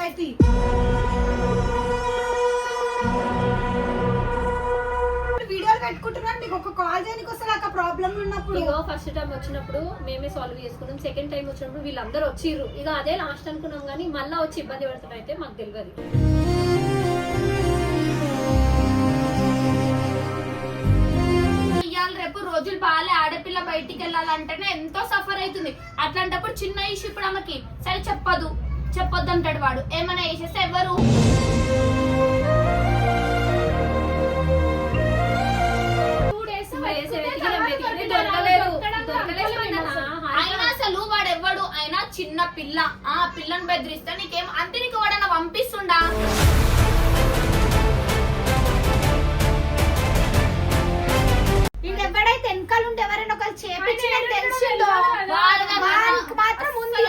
పంచాయతీ వీడియోలు పెట్టుకుంటున్నాను మీకు ఒక కాల్ చేయడానికి వస్తే నాకు ప్రాబ్లం ఉన్నప్పుడు. ఇగో ఫస్ట్ టైం వచ్చినప్పుడు మేమే సాల్వ్ చేసుకున్నాం. సెకండ్ టైం వచ్చినప్పుడు వీళ్ళందరూ వచ్చిర్రు. ఇక అదే లాస్ట్ అనుకున్నాం కానీ మళ్ళీ వచ్చి ఇబ్బంది పడుతున్నా అయితే మాకు తెలియదు ఇవాళ రేపు రోజులు బాగాలే ఆడపిల్ల బయటికి వెళ్ళాలంటేనే ఎంతో సఫర్ అవుతుంది. అట్లాంటప్పుడు చిన్న ఇష్యూ ఇప్పుడు ఆమెకి. సరే చెప్పదు. చెప్పొద్దు అంటాడు వాడు. ఏమైనా వేసేస్తే ఎవరు? అయినా అసలు వాడు ఎవ్వడు అయినా చిన్న పిల్ల. ఆ పిల్లని బెదిరిస్తే నీకేం? అంటే నీకు వాడన్నా పంపిస్తుండా? వీడు ఎవడైతే వెనకాల ఉండి ఎవరైనా ఒకరు చేపించిన తెలిసిందో? వాడికి మాత్రం ఉంది.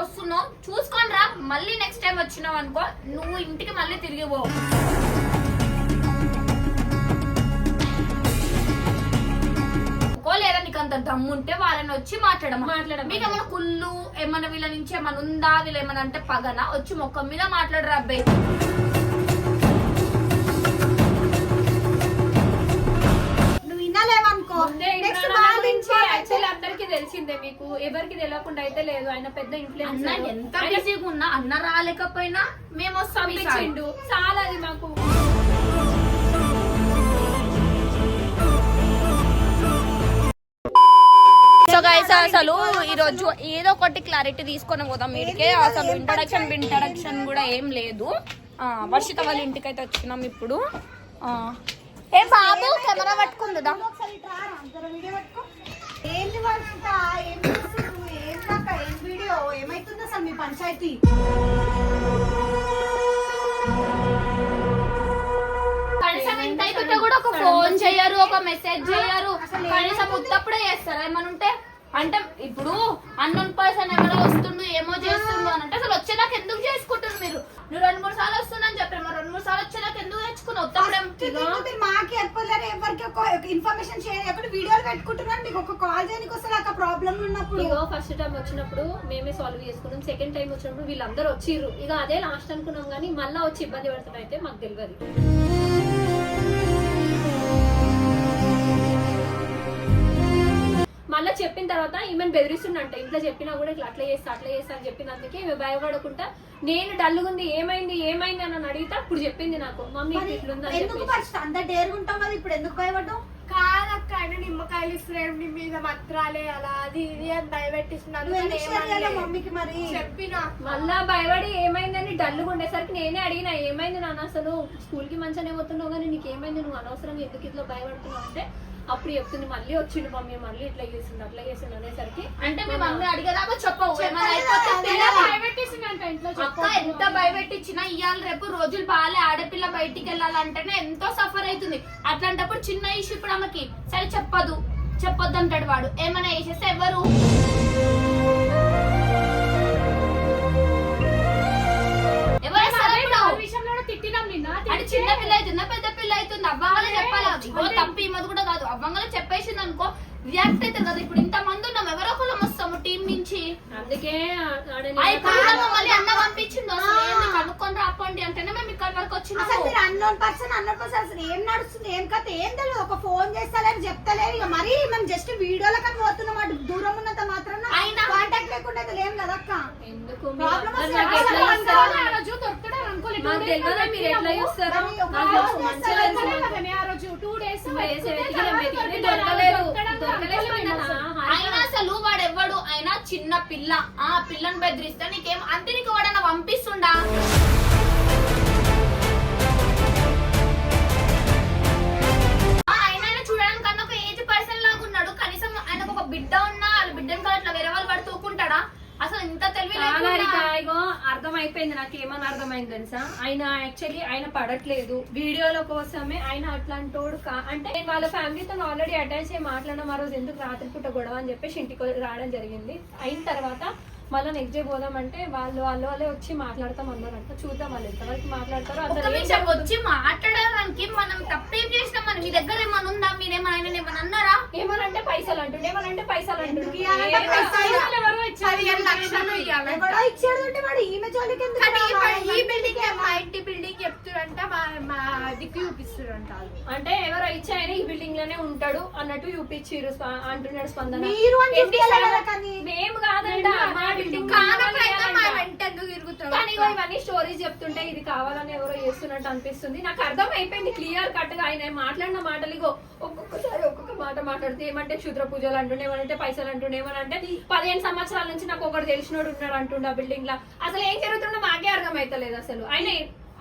దగ్గరకు వస్తున్నావు. చూసుకొని రా. మళ్ళీ నెక్స్ట్ టైం వచ్చినావు అనుకో నువ్వు ఇంటికి మళ్ళీ తిరిగి పో. లేదా నీకు అంత దమ్ముంటే వాళ్ళని వచ్చి మాట్లాడమా? మాట్లాడమా. మీకు ఏమైనా కుళ్ళు ఏమన్నా వీళ్ళ నుంచి ఏమైనా ఉందా? వీళ్ళు ఏమైనా అంటే పగన? వచ్చి మొక్క మీద మాట్లాడరా అబ్బాయి నెక్స్ట్ వాళ్ళ యాక్చువల్లీ అందరికీ తెలిసిందే మీకు. ఎవరికి తెలియకుండా అయితే లేదు. ఆయన పెద్ద అన్న ఇన్ఫ్లుయెన్స్ ఎంత బిజీగా ఉన్నా అన్న రాలేకపోయినా మేము వస్తాం. పంపించిండు చాలా అది మాకు. సో గైస్ అసలు ఈ రోజు ఏదో ఒకటి క్లారిటీ తీసుకొని పోదాం మీడికే అసలు ఇంట్రడక్షన్ ఇంట్రడక్షన్ కూడా ఏం లేదు. ఆ, వర్షిత వాళ్ళ ఇంటికి అయితే వచ్చినాం ఇప్పుడు. ఆ, ఏ బాబు కెమెరా పట్టుకుందా ఒకసారి ఇటు రారా, జర వీడియో పట్టుకో. ఏంటి వర్షిత ఏం చేస్తున్నారు ఏం దాక ఏం వీడియో? ఏమైతుంది అసలు మీ పంచాయతీ? కనీసం ఇంత అయితే కూడా ఒక ఫోన్ చేయరు ఒక మెసేజ్ చేయరు. కనీసం ఉత్తప్పుడే చేస్తారా? ఏమన్నా ఉంటే? అంటే ఇప్పుడు అన్నోన్ పర్సన్ ఎవరో వస్తుండు ఏమో చేస్తుండు అని అంటే అసలు వచ్చేదాకా ఎందుకు చేసుకుంటారు మీరు? నువ్వు రెండు మూడు సార్లు వస్తుందని సార్లు వచ్చేదాకా ఎందుకు తెచ్చుకున్నావు మాకు చెప్పలేరు? ఎవరికి ఒక ఇన్ఫర్మేషన్ షేర్ చేయకుండా వీడియోలు పెట్టుకుంటున్నాను మీకు ఒక కాల్ చేయడానికి వస్తే నాకు ప్రాబ్లం ఉన్నప్పుడు. ఇగో ఫస్ట్ టైం వచ్చినప్పుడు మేమే సాల్వ్ చేసుకున్నాం. సెకండ్ టైం వచ్చినప్పుడు వీళ్ళందరూ వచ్చిర్రు. ఇక అదే లాస్ట్ అనుకున్నాం కానీ మళ్ళీ వచ్చి ఇబ్బంది పడుతున్నా అయితే మాకు తెలియదు. మళ్ళీ చెప్పిన తర్వాత ఈమెను బెదిరిస్తుండంట. ఇంట్లో చెప్పినా కూడా ఇట్లా అట్లా చేస్తా అట్లా చేస్తా అని చెప్పినందుకే ఈమె భయపడకుండా నేను డల్లుగుంది ఏమైంది ఏమైంది అని అడిగితే అప్పుడు చెప్పింది నాకు. మమ్మీ మరి ఇట్లుందని ఎందుకు అంత కదా ఇప్పుడు ఎందుకు భయపడ్డావు? కాదక్క ఆయన నిమ్మకాయలు ఇస్తున్నాడు నీ మీద మత్రాలే అలా అది ఇది అని ఏమనలే. మమ్మీకి మరి? చెప్పిన. మళ్ళా భయపడి ఏమైందని డల్లుగా ఉండేసరికి నేనే అడిగిన ఏమైంది నాన్న అసలు? స్కూల్కి మంచిగానే పోతున్నావు కానీ నీకు ఏమైంది నువ్వు అనవసరంగా ఎందుకు ఇట్లా భయపడుతున్నావు? అంటే అప్పుడు చెప్తుంది మళ్ళీ వచ్చిండు మమ్మీ మళ్ళీ ఇట్లా చేసిండు అట్లా చేసిండు అనేసరికి అంటే మీ మమ్మీ అడిగేదాకా చెప్పవు. అక్క ఎంత భయపెట్టించినా ఇవాళ రేపు రోజులు బాగాలే ఆడపిల్ల బయటికి వెళ్ళాలంటేనే ఎంతో సఫర్ అవుతుంది. అట్లాంటప్పుడు చిన్న ఇష్యూ ఇప్పుడు ఆమెకి. సరే చెప్పదు. చెప్పొద్దు అంటాడు వాడు. ఏమైనా వేసేస్తే ఎవరు? చిన్న పిల్ల అవుతుందా పెద్ద పిల్ల అవుతుంది అవ్వంగానే చెప్పాలా ఇగో తప్పు ఈమెది కూడా కాదు. అవ్వంగానే చెప్పేసింది అనుకో రియాక్ట్ అవుతుంది కదా. ఇప్పుడు ఇంత మంది ఉన్నాం. ఎవరో ఒకళ్ళం వస్తాము టీం నుంచి. అందుకే మళ్ళీ అన్న పంపించిండు. అసలు కనుక్కొని రాపండి అంటేనే మేము ఇక్కడ వరకు అసలు వచ్చినాము మీరు అన్నోన్ పర్సన్ అన్నోన్ పర్సన్ అసలు ఏం నడుస్తుంది? ఏం కథ? ఏం తెలియదు ఒక ఫోన్ చేస్తలేరు చెప్తలేరు. ఇక మరీ మేము జస్ట్ వీడియోల కానీ పోతున్నాం. అటు దూరం ఉన్నంత మాత్రం అయినా- లేకుండా లేం కదా అక్క. ఎందుకు అయినా అసలు. వాడు ఎవ్వడు అయినా చిన్న పిల్ల. ఆ పిల్లని బెదిరిస్తే నీకేం? అంటే నీకు వాడన్నా పంపిస్తుండా? ఆ, ఆయన చూడడానికి ఒక ఏజ్ పర్సన్ లాగా ఉన్నాడు. కనీసం ఆయనకు ఒక బిడ్డ ఉన్నా వాళ్ళ బిడ్డను కూడా అట్లా వేరే వాళ్ళు పడుతూకుంటాడా అసలు ఇంత తెలివి చాలా లేకుండా- ఇగో అర్థమైపోయింది నాకు ఏమని అర్థమైంది తెలుసా? ఆయన యాక్చువల్లీ ఆయన పడట్లేదు. వీడియోల కోసమే ఆయన అట్లాంటోడు కా అంటే నేను వాళ్ళ ఫ్యామిలీతో ఆల్రెడీ అటాచ్ అయ్యి మాట్లాడడం ఆ రోజు ఎందుకు రాత్రిపూట గొడవ అని చెప్పేసి ఇంటికి రావడం జరిగింది. అయిన తర్వాత మళ్ళీ నెక్స్ట్ డే పోదామంటే వాళ్ళు వాళ్ళు వాళ్ళే వచ్చి మాట్లాడతాం అన్నారంట. చూద్దాం వాళ్ళు ఎంతవరకు మాట్లాడతారో అసలు వచ్చి మాట్లాడడానికి మనం తప్పేం చేసినామని మీ దగ్గర ఏమైనా ఉందా? మీరేమైనా ఆయన ఏమైనా అన్నారా? ఏమనంటే పైసలు అంటుండే ఏమనంటే పైసలు అంటుండే. ఎవరో ఇచ్చారు. అంటే ఈ బిల్డింగ్ మా ఇంటి బిల్డింగ్ చెప్తురంట మా దిక్కు చూపిస్తురంట. అంటే ఎవరో ఇచ్చాయని ఈ బిల్డింగ్లోనే ఉంటాడు అన్నట్టు చూపించిర్రు స్ప- అంటున్నాడు స్పందన. మీరు. మేము కాదంట కానీ ఇగో ఇవన్నీ స్టోరీస్ చెప్తుంటే ఇది కావాలని ఎవరో చేస్తున్నట్టు అనిపిస్తుంది. నాకు అర్థం అయిపోయింది క్లియర్ కట్గా ఆయన మాట్లాడిన మాటలు ఇగో ఒక్కొక్కసారి ఒక్కొక్క మాట మాట్లాడితే ఏమంటే క్షుద్ర పూజలు అంటుండే ఏమంటే పైసలు అంటుండే ఏమనంటే పదిహేను సంవత్సరాల నుంచి నాకు ఒకటి తెలిసినోడు ఉన్నాడు అంటుండే ఆ బిల్డింగ్ లా. అసలు ఏం జరుగుతుందో మాకే అర్థం అవుతలేదు అసలు. ఆయన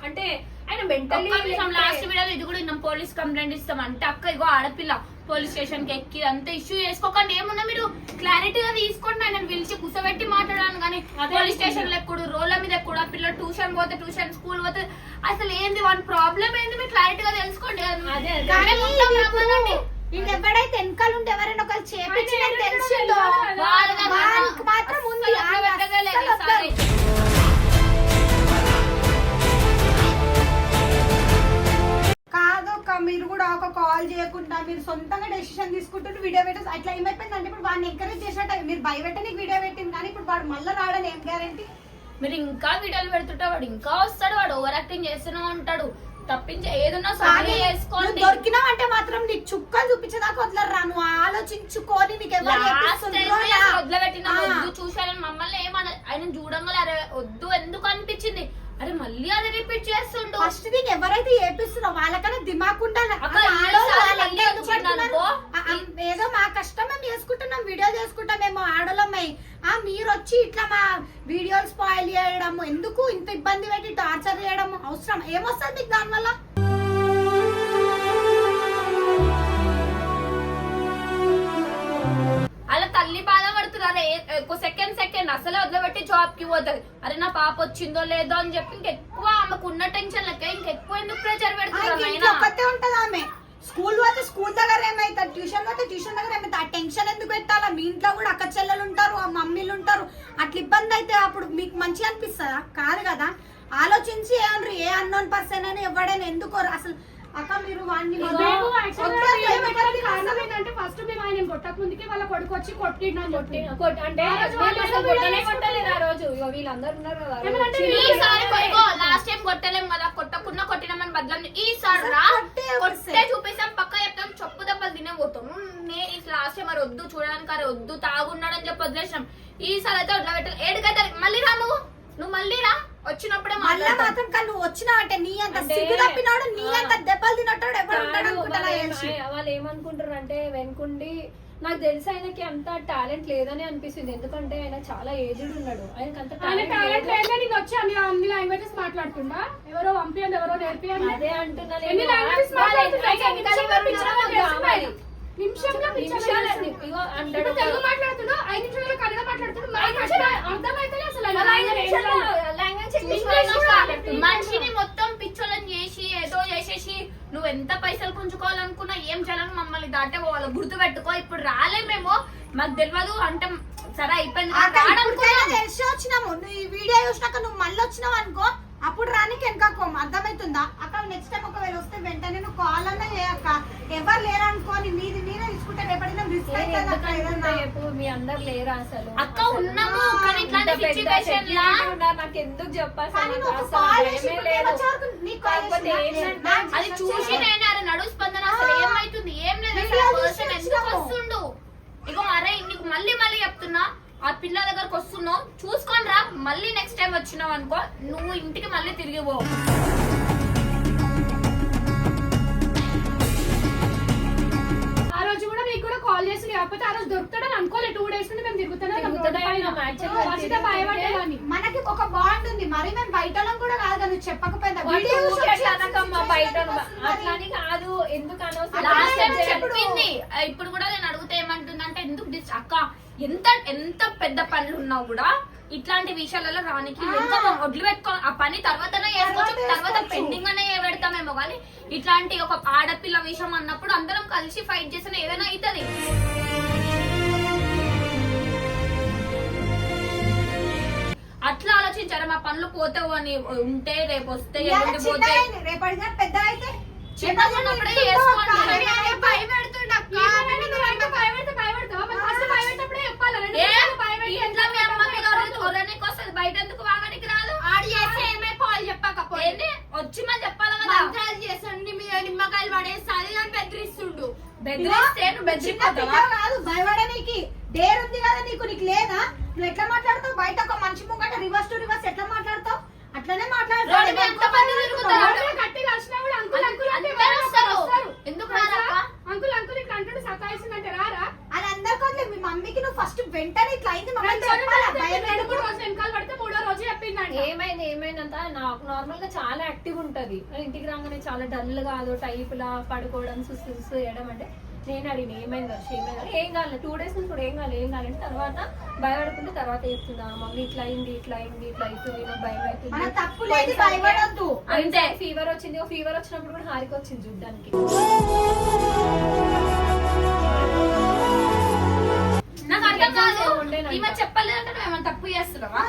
అంటే ఆయన మెంటల్లీ లాస్ట్ వీడియోలో ఇది కూడా పోలీస్ కంప్లైంట్ ఇస్తాం అంటే అక్క ఇగో ఆడపిల్ల. పోలీస్ స్టేషన్కి ఎక్కి అంతా ఇష్యూ చేసుకోకండి. ఏమున్నా మీరు క్లారిటీగా తీసుకోండి. ఆయన పిలిచి కుసబెట్టి మాట్లాడాను కానీ అదే పోలీస్ స్టేషన్లో ఎక్కుడు రోడ్ల మీద ఎక్కుడు ఆ పిల్ల ట్యూషన్ పోతే ట్యూషన్ స్కూల్ పోతే అసలు ఏంది? వన్ ప్రాబ్లం ఏంది? మీరు క్లారిటీగా తెలుసుకోండి. ఎవడైతే వెనకాల ఉంటే ఎవరైనా ఒకరు చేపించిన తెలిసిందో? వాళ్ళకి మాత్రం ఉంది. కాదు అక్క మీరు కూడా ఒక కాల్ చేయకుండా మీరు సొంతంగా డెసిషన్ తీసుకుంటుంటే వీడియో పెట్టేసి అట్లా ఏమైపోయిందంటే ఇప్పుడు వాడిని ఎంకరేజ్ చేసినట్టు మీరు భయపెట్టడానికి వీడియో పెట్టింది కానీ ఇప్పుడు వాడు మళ్ళీ రావడం ఏం గ్యారంటీ మీరు ఇంకా వీడియోలు పెడుతుంటే వాడు ఇంకా వస్తాడు వాడు ఓవర్ యాక్టింగ్ చేస్తూనే ఉంటాడు తప్పించి ఏదన్నా సారీ చేసుకోండి దొరికినావు అంటే మాత్రం నీకు చుక్కలు చూపించేదాకా వదలరా నువ్వు ఆలోచించుకొని నీకు. వదిలిపెట్టిన. వద్దు చూశారని మమ్మల్ని ఏమన ఆయన చూడంగానే అరే వద్దు ఎందుకు అనిపించింది అరే మళ్ళీ అది రిపీట్ చేస్తుండు. ఫస్ట్ థింగ్ ఎవరైతే ఏపిస్తున్నారో వాళ్ళకన్నా దిమాక్ ఉండాలి. ఏదో మా కష్టం మేము చేసుకుంటున్నాం వీడియో చేసుకుంటాం మేము ఆడోళ్ళమై. ఆ మీరు వచ్చి ఇట్లా మా వీడియోలు స్పాయిల్ చేయడం ఎందుకు ఇంత ఇబ్బంది పెట్టి టార్చర్ చేయడం అవసరం? ఏమొస్తుంది మీకు దానివల్ల? సెకండ్ అసలే వదిలిపెట్టి జాబ్కి పోతుంది అరే నా పాప వచ్చిందో లేదో అని చెప్పి ఇంకెక్కువ ఆమెకు ఉన్న టెన్షన్ లెక్క ఇంకెక్కువ ఎందుకు? ఇంట్లో ఒక్కతే ఉంటది ఆమె. స్కూల్ పోతే స్కూల్ దగ్గర ఏమైతుంది? ట్యూషన్ పోతే ట్యూషన్ దగ్గర ఏమైతే ఆ టెన్షన్ ఎందుకు పెట్టాలా? మీ ఇంట్లో కూడా అక్క చెల్లెలు ఉంటారు ఆ మమ్మీలు ఉంటారు. అట్లా ఇబ్బంది అయితే అప్పుడు మీకు మంచిగా అనిపిస్తుందా? కాదు కదా. ఆలోచించి ఏమన్నారు? ఏ అన్నోన్ పర్సన్ అని ఎవడైనా ఎందుకు అసలు అక్క మీరు ఏంటంటే ఫస్ట్ మేము ఆయన కొట్టక ముందుకే వాళ్ళ కొడుకు వచ్చి కొట్టిండు అని చెప్పి అంటే కొట్టలేదు. ఆ రోజు. వీళ్ళందరూ ఉన్నారు ఈసారి లాస్ట్ టైం కొట్టలేం కదా కొట్టకుండా కొట్టినామని బదలం ఈసారి రా కొట్టే చూపిస్తాం పక్క చెప్తాం చెప్పు దెబ్బలు తినేపోతాం నే ఈ లాస్ట్ టైం మరి వద్దు చూడడానికి అరే వద్దు తాగున్నాడని చెప్పి వదిలేసినాం. ఈసారి అయితే వడ్ల పెట్టాలి. ఏడుకైతే మళ్ళీ రా నువ్వు. నువ్వు మళ్ళీ రా. వచ్చినప్పుడే మళ్ళా. మాత్రం కానీ వచ్చినావు అంటే నీ అంత సిగ్గు తప్పినాడు నీ. అంత దెబ్బలు తినట్టాడు ఎవరు ఉంటాడు కాదు, అనుకుంటా వాళ్ళు ఏమనుకుంటారు అంటే వెనుకుండి నాకు తెలిసి ఆయనకి అంత టాలెంట్ లేదని అనిపిస్తుంది ఎందుకంటే ఆయన చాలా ఏజ్డ్ ఉన్నాడు ఆయనకి అంత టాలెంట్ లేదు. నేను వచ్చి అన్ని అన్ని లాంగ్వేజెస్ మాట్లాడుతుండా ఎవరో పంపియండి ఎవరో నేర్పియండి అదే అంటున్నా ఎన్ని నేను. లాంగ్వేజెస్ వాళ్ళ మాట్లాడుతున్నా వెనకాల నిమిషంలో. ఇగో అంటాడు తెలుగు మాట్లాడుతున్నా ఐదు కన్నడ మాట్లాడుతున్నా అర్థమైతే అసలు మనిషిని మొత్తం పిచ్చోళ్ళని చేసి ఏదో చేసేసి నువ్వు ఎంత పైసలు పుంజుకోవాలనుకున్నా ఏం చేయాలని మమ్మల్ని దాటే పోవాలి గుర్తు పెట్టుకో ఇప్పుడు రాలేమేమో మాకు తెలియదు అంటే సరే అయిపోయింది. తెలిసి వచ్చినాము నువ్వు ఈ వీడియో చూసినాక నువ్వు మళ్ళీ వచ్చినావు అనుకో అప్పుడు రానికి వెనకపోం అర్థమవుతుందా? అక్కడ నెక్స్ట్ టైం ఒకవేళ వస్తే వెంటనే నువ్వు కాల్ అన్నా చేయక్క ఎవరు లేరనుకోని మీది మీరే తీసుకుంటే రేపటిన రిస్క్ అవుతుంది అక్క ఎందుకు ఏదన్నా. అనుకుంటా చెప్పు, మీ అందరు లేరా అసలు? అక్క ఉన్నాము కానీ ఇట్లాంటి సిచ్యువేషన్ లా? నాకు ఎందుకు చెప్పాలి అది చూసి నేను అరే నడు స్పందన అసలు ఏమైతుంది? ఏం లేదు ఎందుకు. వస్తుండు? ఇగో అరే నీకు మళ్ళీ మళ్ళీ చెప్తున్నా ఆ పిల్ల దగ్గరకు వస్తున్నావు. చూసుకొని రా మళ్ళీ నెక్స్ట్ టైం వచ్చినావు అనుకో నువ్వు ఇంటికి మళ్ళీ తిరిగి పో. మనకి ఒక బాండ్ ఉంది. మరి మేము బయట కూడా కాదు కదా నువ్వు చెప్పకపోయినా? అట్లని కాదు. ఎందుకు. చెప్పింది. ఇప్పుడు కూడా నేను అడిగితే ఏమంటుందంటే ఎందుకు డిస్ అక్క ఎంత ఎంత పెద్ద పనులు ఉన్నా కూడా ఇట్లాంటి విషయాలలో రానికి ఎంత వడ్లు పెట్టుకో ఆ పని తర్వాతనే చేసుకోవచ్చు. తర్వాత. పెండింగ్ అనే పెడతామేమో కానీ ఇట్లాంటి ఒక ఆడపిల్ల విషయం అన్నప్పుడు అందరం కలిసి ఫైట్ చేసిన ఏదైనా అవుతుంది. పనులు పోతావు అని ఉంటే రేపు వస్తే ఎల్లుండి పోతే పెద్ద అయితే మీ బయట ఎందుకు రాదు? ఆడు చేస్తే వచ్చి చెప్పాలి కదా. మంత్రాలు మీద నిమ్మకాయలు పడేస్తుంది అని బెదిరిస్తుండు. బెదిరిస్తే నువ్వు చిన్న బెదిరిపోతావా? పిల్ల కాదు భయపడనీకి డేర్ ఉంది కదా నీకు నీకు లేదా? నువ్వు ఎట్లా మాట్లాడతావు? బయట ఒక మనిషి ముంగట రివర్స్ టు రివర్స్ ఎట్లా అట్లనే రోడ్డు మీద ఎంతమంది తిరుగుతారు? ఎవరైనా గట్టిగా అరిచినా కూడా అంకుల్ అంకుల్ అంటే అందరూ ఎవరైనా వస్తారు. వస్తారు. ఎందుకు రారక్క? అంకుల్ అంకుల్ ఇట్లా అంటుంటే సతాయిస్తుందంటే రారా అది. మీ మమ్మీకి నువ్వు ఫస్ట్ వెంటనే ఇట్లా అయింది మమ్మల్ని చెప్పాలా భయం రెండు వెనకాల పడితే మూడో రోజు ఏమైంది నాకు నార్మల్గా చాలా యాక్టివ్ ఉంటది ఇంటికి రాగానే చాలా డల్ కాదు టైప్ లా పడుకోవడం సుస్తు చేయడం అంటే నేను అడిగిన ఏమైంది వర్షం ఏమైంది. ఏం కాలేదు టూ డేస్ నుంచి కూడా ఏం కాలేదు ఏం కాలేదు తర్వాత భయపడుకుంటే తర్వాత చెప్తున్నా మమ్మీ ఇట్లా అయింది ఇట్లా అయింది ఇట్లా అవుతుంది నాకు భయం మన అవుతుంది తప్పు లేదు భయపడొద్దు. అంతే ఫీవర్ వచ్చింది ఫీవర్ వచ్చినప్పుడు కూడా హారికి వచ్చింది చూడ్డానికి. నాకు అర్థం కాదు. ఈమె చెప్పలేదంటే నువ్వు ఏమైనా తప్పు చేస్తున్నావా?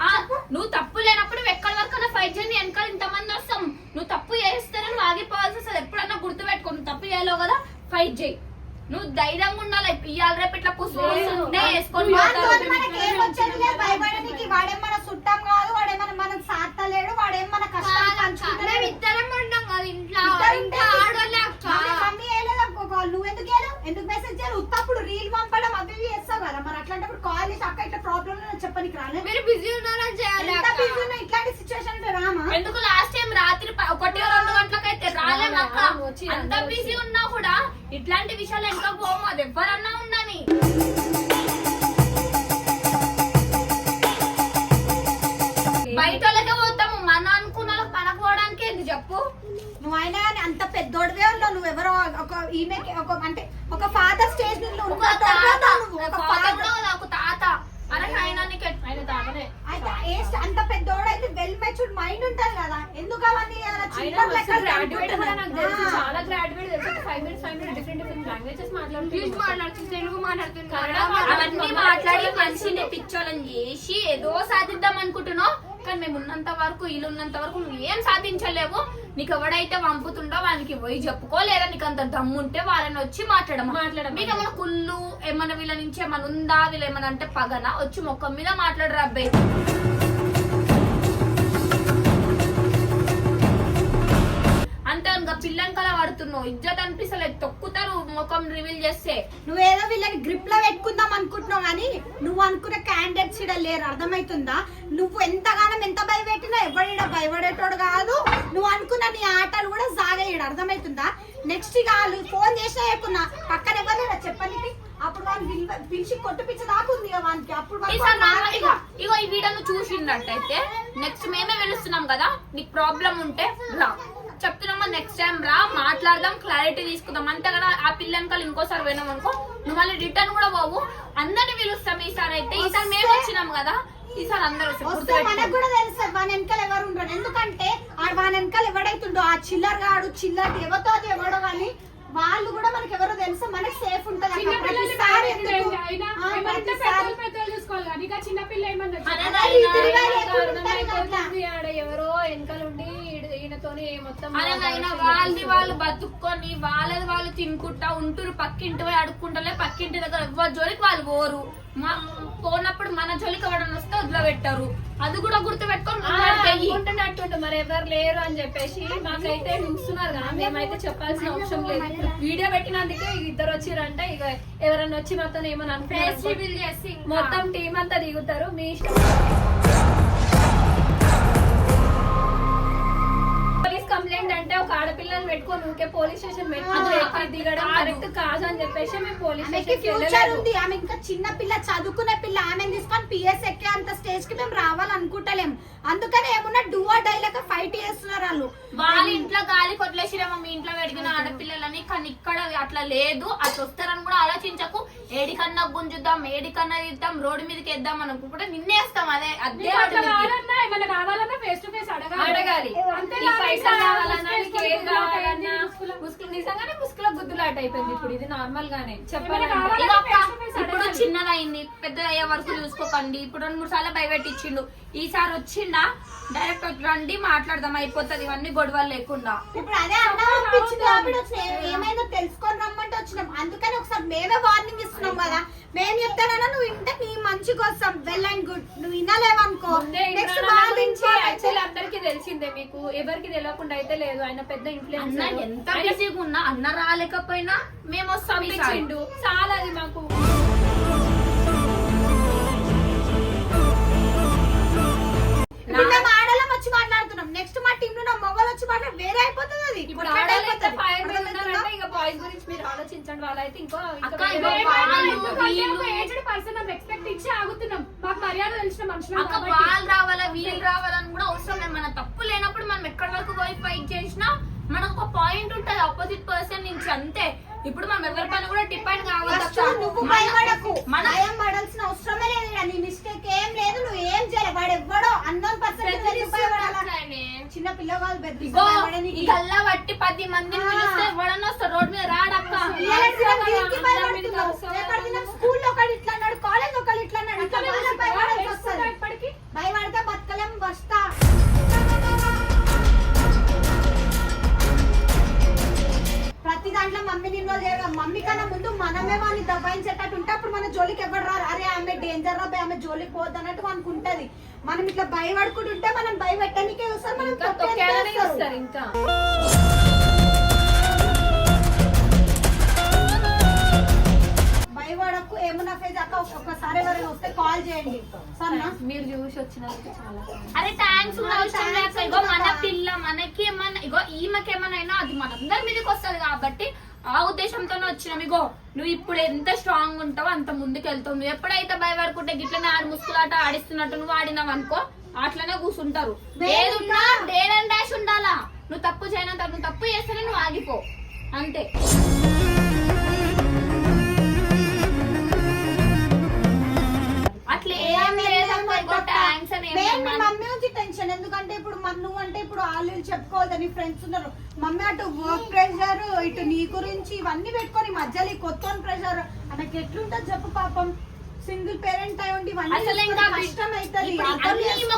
ఆ, నువ్వు తప్పు లేనప్పుడు నువ్వు ఎక్కడి వరకు ఫైట్ చేయండి వెనకాల ఇంతమంది వస్తాం. నువ్వు తప్పు చేస్తేనే నువ్వు ఆగిపోవాల్సి వస్తుంది. ఎప్పుడన్నా గుర్తు పెట్టుకో నువ్వు తప్పు చేయలేవు కదా. ఫైట్ చేయి. నువ్వు ధైర్యంగా ఉండాలి. ఇవాళ రేపు ఇట్లా చుట్టం కాదు వాడేమన్నా మనం సాత్తలేడు వాడేం మన కష్టాలు మేము పంచుకుంటలేడు. ఇద్దరం ఉన్నాం కదా. ఇంట్లో ఆడోళ్ళే. మమ్మీ నువ్వు ఎందుకు వేయలేవు ఎందుకు మెసేజ్ చేయాలి ఉత్తప్పుడు రీల్ పంపడం అవి ఇవి చేస్తావు కదా. మరి అట్లాంటప్పుడు కాల్ చేసి అక్క ఇట్లా ప్రాబ్లం చెప్పనికి రాలేదు మీరు బిజీ ఉన్నారని చేయాలి ఇట్లాంటి సిచ్యువేషన్ రామా? ఎందుకు లాస్ట్ టైం రాత్రి ప- ఒకటి రెండు గంటలకైతే రాలేమక్క రాలే, వచ్చి అంత బిజీ ఉన్నా కూడా ఇట్లాంటి విషయాలు వెనక పోము అది ఎవరన్నా ఉండని బయట వాళ్ళకే పోతాము మన అనుకున్న వాళ్ళకి పడకపోవడానికి ఏంది చెప్పు. నువ్వు అయినా కానీ అంత పెద్దోడివే ఉన్నావు నువ్వు ఎవరో ఒక ఈమెకి ఒక అంటే ఒక ఫాదర్ స్టేజ్ నుంచి ఒక. కూడా కదా, ఒక తాత అరే ఆయన నీకు ఎట్- ఆయన తాగనే అయితే ఏ st- అంత పెద్దోడు అయితే వెల్ మెచ్యూర్డ్ మైండ్ ఉంటది కదా ఎందుకు అవన్నీ అలా ఆయన చిల్లర లెక్కలు గ్రాడ్యుయేట్ కూడా నాకు తెలుసు ఆ. చాలా గ్రాడ్యుయేట్ తెలుసు five minutes five minutes different different languages English మాట్లాడుతుంది మాట్లాడుతుంది తెలుగు మాట్లాడుతుంది కన్నడ కన్నడ మాట్లాడుతుంది. అవన్నీ మాట్లాడి మనిషిని పిచ్చోళ్ళని చేసి ఏదో సాధిద్దాం అనుకుంటున్నావు. కానీ మేము ఉన్నంత వరకు ఉన్నంత వరకు నువ్వు ఏం సాధించలేవు. నీకు ఎవడైతే పంపుతుండో వాళ్ళకి పోయి చెప్పుకో లేదా నీకు అంత దమ్ము ఉంటే వాళ్ళని వచ్చి మాట్లాడము? మాట్లాడమను. మీకు ఏమైనా కుళ్ళు ఏమైనా వీళ్ళ నుంచి ఏమైనా ఉందా? వీళ్ళు ఏమైనా అంటే పగన? వచ్చి మొక్కం మీద మాట్లాడరు అబ్బాయి రివీల్ చేస్తే. నువ్వేదో వీళ్ళని గ్రిప్లో పెట్టుకుందాం అనుకుంటున్నావు కానీ నువ్వు అనుకున్న క్యాండిడేట్స్ ఇక్కడ లేరు. అర్థమవుతుందా నువ్వు ఎంతగానం ఎంత భయపెట్టినా ఎవడ భయపడేటోడు కాదు. నువ్వు అనుకున్న నీ ఆటలు కూడా సాగేయడు. అర్థమవుతుందా నెక్స్ట్ ఇక వాళ్ళు ఫోన్ చేసినా చెప్పున్నా పక్కన ఎవరు చెప్పనికి అప్పుడు వాళ్ళు పిలి- పిలిచి కొట్టు పిచ్చి దాకా ఉంది ఇక వానికి. అప్పుడు ఇగో ఈ వీడియోను చూసిండట్టయితే నెక్స్ట్ మేమే పిలుస్తున్నాం కదా నీకు ప్రాబ్లం ఉంటే రా చెప్తున్నామా? నెక్స్ట్ టైం రా మాట్లాడదాం క్లారిటీ తీసుకుందాం. అంతే కదా ఆ పిల్లనకాలు ఇంకోసారి పోయినాం అనుకో నువ్వు మళ్ళీ రిటర్న్ కూడా పోవు. అందరిని పిలుస్తాం ఈసారి అయితే. ఈసారి మేము వచ్చినాం కదా ఈసారి అందరూ మనకు. కూడా తెలుస్తుంది వాని వెనకాల ఎవరు ఉండరు. ఎందుకంటే వాని వెనకాల ఎవడైతుండో ఆ చిల్లర్ గాడు చిల్లర్ ఎవరితో అది ఎవడో కానీ వాళ్ళు కూడా మనకి ఎవరో తెలుసు? మనకి సేఫ్ ఉంటది. అక్క. చిన్న పిల్లల్ని ప్రతిసారి ఎందుకు? భయపెట్టండి. అయినా ఆ, ఏమంటే ప్రతిసారి పెద్దోళ్ళు పెద్దోళ్ళు చూసుకోవాలి కానీ ఇక చిన్న పిల్ల ఏమన్నా ఎవరో వెనకాల ఉండి. ఈయనతోని మొత్తం అరే నాయనా వాళ్ళది వాళ్ళు బతుక్కొని వాళ్ళది వాళ్ళు తినుకుంటా ఉంటురు పక్కింటి పోయి అడుక్కుంటలే పక్కింటి దగ్గర ఎవరి జోలికి వాళ్ళు పోరు. మా పోనప్పుడు మన జోలికి ఎవడన్నా వస్తే వదిలిపెట్టారు అది కూడా గుర్తు. అనుకుంటున్నట్టుండు మరి ఎవరు లేరు అని చెప్పేసి మాకైతే చూస్తున్నారు కదా మేమైతే చెప్పాల్సిన అవసరం లేదు. వీడియో పెట్టినందుకే ఇద్దరు వచ్చిరంటే ఇక ఎవరన్నా వచ్చి మొత్తం ఏమని అనుకుంటారు చేసి మొత్తం టీం అంతా దిగుతారు మీ ఇష్టం. అంటే ఒక ఆడపిల్లని పెట్టుకొని ఊకే పోలీస్ స్టేషన్ పెట్టుకుని దిగడం కరెక్ట్ కాదు అని చెప్పేసి మేము పోలీస్ స్టేషన్ ఫ్యూచర్ ఉంది. ఆమె ఇంకా చిన్న పిల్ల చదువుకునే పిల్ల ఆమెను తీసుకొని పిఎస్ ఎక్కే అంత స్టేజ్కి మేము రావాలనుకుంటలేం. అందుకని ఏమన్నా డూవా డైలాగ్ ఫైట్ చేస్తున్నారు వాళ్ళు. వాళ్ళ ఇంట్లో గాలి కొట్లేసిరేమో మీ ఇంట్లో పెరిగిన ఆడపిల్లలని కానీ ఇక్కడ అట్లా లేదు. అట్లా వస్తారని కూడా ఆలోచించకు. ఏడికన్నా గుంజుద్దాం ఏడికన్నా ఇద్దాం రోడ్డు మీదకి వేద్దాం అనుకుంటే నిన్నేస్తాం అదే అదే అట్లా. కావాలన్నా ఏమన్నా కావాలన్నా ఫేస్ టు ఫేస్ అడగాలి. అడగాలి. అంతే ఈ పైసలు కావాలన్నా నీకు ఏం కావాలన్నా ముసుగులు. నిజంగానే ముసుగులో గుద్దులు ఫ్లాట్ అయిపోయింది ఇప్పుడు. ఇది నార్మల్ గానే? ఇక అక్క, face ఇప్పుడు. చిన్నదైంది. పెద్దది అయ్యే వరకు చూసుకోకండి. ఇప్పుడు రెండు మూడు సార్లు భయపెట్టించిండు. ఈసారి వచ్చిండా? డైరెక్ట్ రండి మాట్లాడదాం. అయిపోతుంది. ఇవన్నీ గొడవలు లేకుండా. ఇప్పుడు అదే ఏమైందో తెలుసుకొని రమ్మంటే వచ్చినాం. అందుకని ఒకసారి మేమే వార్నింగ్ ఇస్తున్నాం కదా. మేము చెప్తానన్నా నువ్వు ఇంటే నీ మంచి కోసం. వెల్ అండ్ గుడ్ నువ్వు వినలేవనుకో. అందరికీ తెలిసిందే మీకు. ఎవరికి తెలియకుండా అయితే లేదు. ఆయన పెద్ద అన్న ఇన్ఫ్లుయెన్స్ ఎంత బిజీగా ఉన్నా అన్న రాలేకపోయినా మేము వస్తాం చాలా అది మాకు. వచ్చి మాట్లాడుతున్నాం. నెక్స్ట్ మా టీం లో మొగలు వచ్చి మాట్లాడి వేరే అయిపోతుంది అది. ఇప్పుడు. ఫైర్? ఉన్నారంటే ఇక బాయ్స్ గురించి మీరు ఆలోచించండి. వాళ్ళైతే ఇంకో ఏజ్డ్ పర్సన్ రెస్పెక్ట్ ఇచ్చి ఆగుతున్నాం. మాకు మర్యాద తెలిసిన మనుషులు అక్క వాళ్ళు రావాలా వీళ్ళు రావాలని కూడా అవసరం లేదు. మన తప్పు లేనప్పుడు మనం ఎక్కడి వరకు పోయి ఫైట్ చేసినా మనకు ఒక పాయింట్ ఉంటది. ఆపోజిట్ పర్సన్ నుంచి అంతే. ఇప్పుడు మనం ఎవరి పని కూడా డిపెండ్. నువ్వు మన- భయపడకు. మన భయం పడాల్సిన అవసరమే లేదు ఈడ. నీ మిస్టేక్ ఏం లేదు నువ్వు ఏం చేయలేదు వాడు ఎవ్వడో బెదిరిస్తున్నాడు చిన్న పిల్లవాళ్ళు గల్లా పట్టి పది మందిని ఆ. పిలిస్తే ఎవడన్నా వస్తారు రోడ్ మీద రాడక్క. స్కూల్లో ఒకడు ఇట్లా అన్నాడు కాలేజ్ ఒకడు ఇట్లా అన్నాడు. భయపడితే బతకలేం బస్తా ప్రతి దాంట్లో ఇన్వాల్వ్ చేయడం మమ్మీ కన్నా ముందు మనమే వాడిని దబాయించేటట్టు ఉంటే అప్పుడు మన జోలికి ఎవరు రారు? అరే ఆమె డేంజర్ రా ఆమె జోలికి పోద్దు అన్నట్టు మనకు ఉంటది. మనం ఇట్లా భయపడుకుంటుంటే మనం భయపెట్టడానికే చూస్తారు మనం తొక్కేయాలనే. ఇస్తారు ఇంకా భయపడకు ఏమన్నా ఫేజ్ అక్క ఒక్కసారి ఎవరైనా వస్తే కాల్ చేయండి సరేనా మీరు చూసి వచ్చినందుకు చాలా thanks. అరే థ్యాంక్స్ కూడా అవసరం లేదు అక్క. ఇగో మన. పిల్ల మనకి ఏమన్నా ఇగో ఈమెకి ఏమన్నా అది మనందరి మీదకి వస్తది కాబట్టి ఆ ఉద్దేశంతోనే వచ్చినాం. ఇగో నువ్వు ఇప్పుడు ఎంత స్ట్రాంగ్ ఉంటావో అంత ముందుకు వెళ్తావు నువ్వు ఎప్పుడైతే భయపడుకుంటే గిట్లనే ఆడి ముసుకులాట ఆడిస్తున్నట్టు నువ్వు ఆడినావు అనుకో అట్లనే కూర్చుంటారు డాష్ ఉండాలా? నువ్వు తప్పు చేయనంత నువ్వు తప్పు చేస్తేనే నువ్వు ఆగిపో. అంతే. అట్లా ఏం లేదమ్మా థ్యాంక్స్ అని టెన్షన్ ఎందుకంటే ఇప్పుడు మన నువ్వు అంటే ఇప్పుడు వాళ్ళు చెప్పుకోవద్దు నీ ఫ్రెండ్స్ ఉన్నారు. మమ్మీ అటు వర్క్ ప్రెషర్ ఇటు నీ గురించి ఇవన్నీ పెట్టుకొని మధ్యలో ఈ కొత్త ప్రెషర్ ఆమెకి ఎట్లుంటది చెప్పు పాపం. సింగిల్ పేరెంట్ అయి ఉండి అసలు ఇంకా కష్టం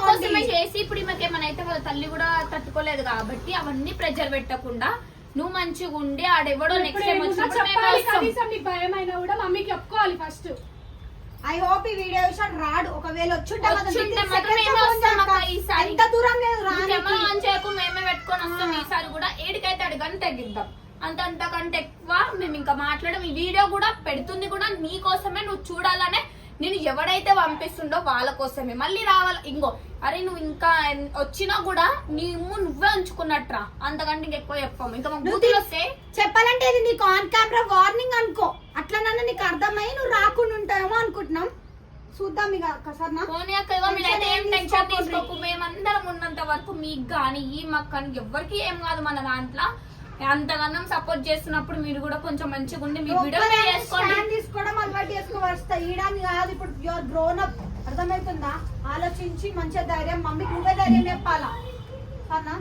అవుతుంది చేసి ఇప్పుడు ఈమెకి ఏమైనా వాళ్ళ తల్లి కూడా తట్టుకోలేదు కాబట్టి అవన్నీ ప్రెజర్ పెట్టకుండా నువ్వు మంచిగా ఉండి ఆడెవడో నెక్స్ట్ టైం వచ్చినప్పుడు నీకు భయం అయినా కూడా మమ్మీకి చెప్పుకోవాలి ఫస్ట్ ఐ హోప్ ఈ వీడియో విషయం రాడు. ఒకవేళ వచ్చుంటే. ఎంత దూరం లేదు ఆన్ చేయకు మేమే పెట్టుకొని వస్తాం. ఈసారి కూడా ఏడికైతే అడిగని తగ్గిద్దాం అంత అంతకంటే ఎక్కువ మేము ఇంకా మాట్లాడడం. ఈ వీడియో కూడా పెడుతుంది కూడా నీ కోసమే నువ్వు చూడాలనే నేను ఎవడైతే పంపిస్తుండో వాళ్ళ కోసమే. మళ్ళీ రావాలి ఇంకో అరే నువ్వు ఇంకా వచ్చినా కూడా నీ ఇమ్ము నువ్వే ఉంచుకున్నట్రా. అంతకంటే ఇంకెక్కువ చెప్పాము. ఇంకా మాకు బూతులు వస్తే? చెప్పాలంటే ఇది నీకు ఆన్ కెమెరా వార్నింగ్ అనుకో. అట్లా నన్ను నీకు అర్థమై నువ్వు రాకుండా ఉంటావేమో అనుకుంటున్నాం. చూద్దాం ఇక పోనీ అక్క మీరైతే ఏం టెన్షన్. తీసుకోకు. మేమందరం ఉన్నంత వరకు మీకు కానీ ఈ మక్కని ఎవరికి ఏం కాదు మన దాంట్లో. అంతగానం సపోర్ట్ చేస్తున్నప్పుడు మీరు కూడా కొంచెం మంచిగా ఉండి మీ వీడియో చేసుకోండి. తీసుకోవడం అలవాటు చేసుకోవస్తా ఈడాని కాదు ఇప్పుడు యువర్ గ్రోన్ అప్ అర్థమవుతుందా? ఆలోచించి మంచిగా ధైర్యం మమ్మీకి నువ్వే ధైర్యం చెప్పాలా? సరేనా